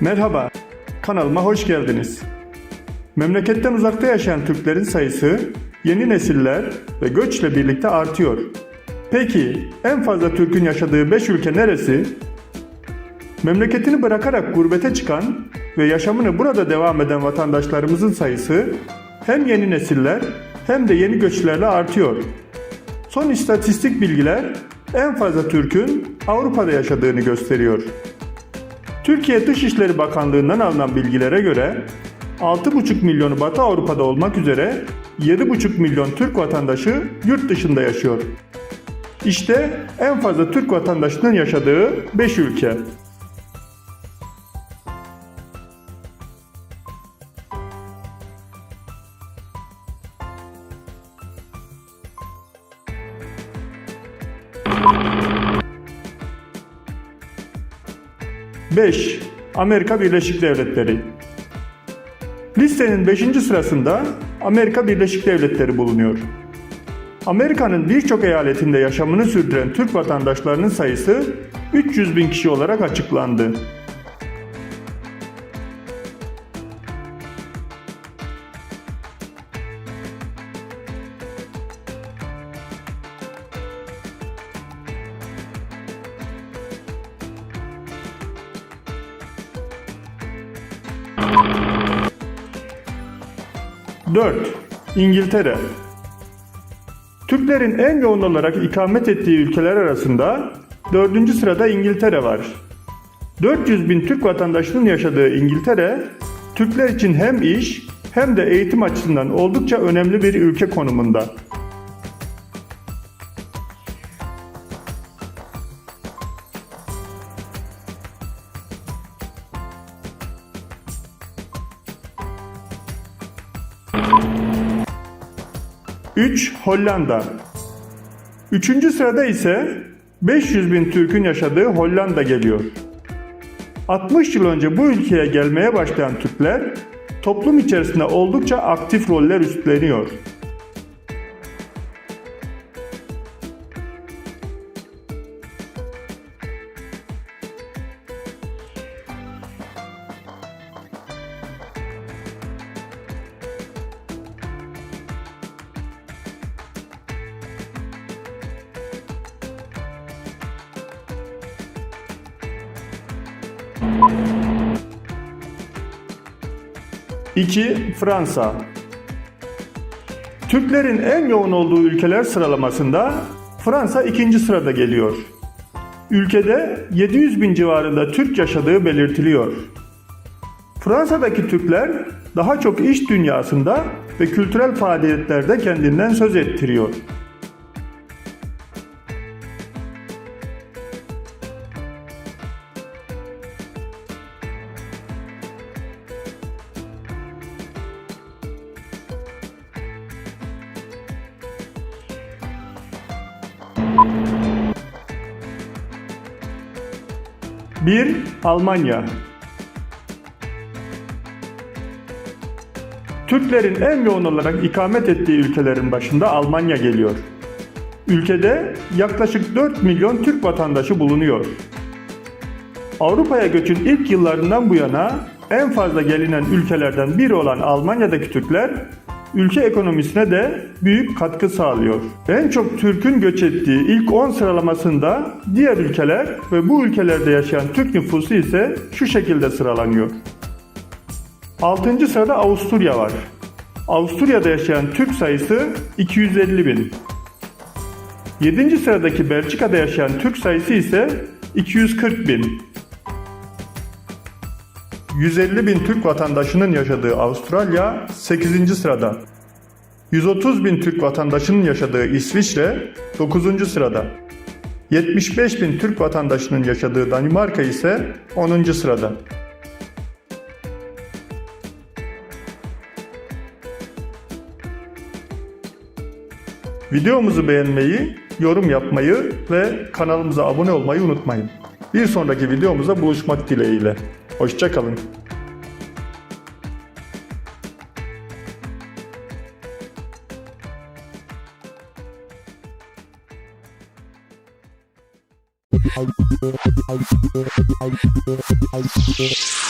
Merhaba, kanalıma hoş geldiniz. Memleketten uzakta yaşayan Türklerin sayısı yeni nesiller ve göçle birlikte artıyor. Peki en fazla Türk'ün yaşadığı 5 ülke neresi? Memleketini bırakarak gurbete çıkan ve yaşamını burada devam eden vatandaşlarımızın sayısı hem yeni nesiller hem de yeni göçlerle artıyor. Son istatistik bilgiler en fazla Türk'ün Avrupa'da yaşadığını gösteriyor. Türkiye Dışişleri Bakanlığı'ndan alınan bilgilere göre 6,5 milyonu Batı Avrupa'da olmak üzere 7,5 milyon Türk vatandaşı yurt dışında yaşıyor. İşte en fazla Türk vatandaşının yaşadığı 5 ülke. Beş, Amerika Birleşik Devletleri. Listenin 5. sırasında Amerika Birleşik Devletleri bulunuyor. Amerika'nın birçok eyaletinde yaşamını sürdüren Türk vatandaşlarının sayısı 300 bin kişi olarak açıklandı. Dört, İngiltere. Türklerin en yoğun olarak ikamet ettiği ülkeler arasında dördüncü sırada İngiltere var. 400 bin Türk vatandaşının yaşadığı İngiltere, Türkler için hem iş hem de eğitim açısından oldukça önemli bir ülke konumunda. Üç Hollanda. Üçüncü sırada ise 500 bin Türk'ün yaşadığı Hollanda geliyor. 60 yıl önce bu ülkeye gelmeye başlayan Türkler toplum içerisinde oldukça aktif roller üstleniyor. İki Fransa. Türklerin en yoğun olduğu ülkeler sıralamasında Fransa ikinci sırada geliyor. Ülkede 700 bin civarında Türk yaşadığı belirtiliyor. Fransa'daki Türkler daha çok iş dünyasında ve kültürel faaliyetlerde kendinden söz ettiriyor. Bir Almanya. Türklerin en yoğun olarak ikamet ettiği ülkelerin başında Almanya geliyor. Ülkede yaklaşık 4 milyon Türk vatandaşı bulunuyor. Avrupa'ya göçün ilk yıllarından bu yana en fazla gelinen ülkelerden biri olan Almanya'daki Türkler ülke ekonomisine de büyük katkı sağlıyor. En çok Türk'ün göç ettiği ilk 10 sıralamasında diğer ülkeler ve bu ülkelerde yaşayan Türk nüfusu ise şu şekilde sıralanıyor. 6. sırada Avusturya var. Avusturya'da yaşayan Türk sayısı 250 bin. 7. sıradaki Belçika'da yaşayan Türk sayısı ise 240 bin. 150 bin Türk vatandaşının yaşadığı Avustralya 8. sırada. 130 bin Türk vatandaşının yaşadığı İsviçre 9. sırada. 75 bin Türk vatandaşının yaşadığı Danimarka ise 10. sırada. Videomuzu beğenmeyi, yorum yapmayı ve kanalımıza abone olmayı unutmayın. Bir sonraki videomuzda buluşmak dileğiyle. Hoşçakalın. Outro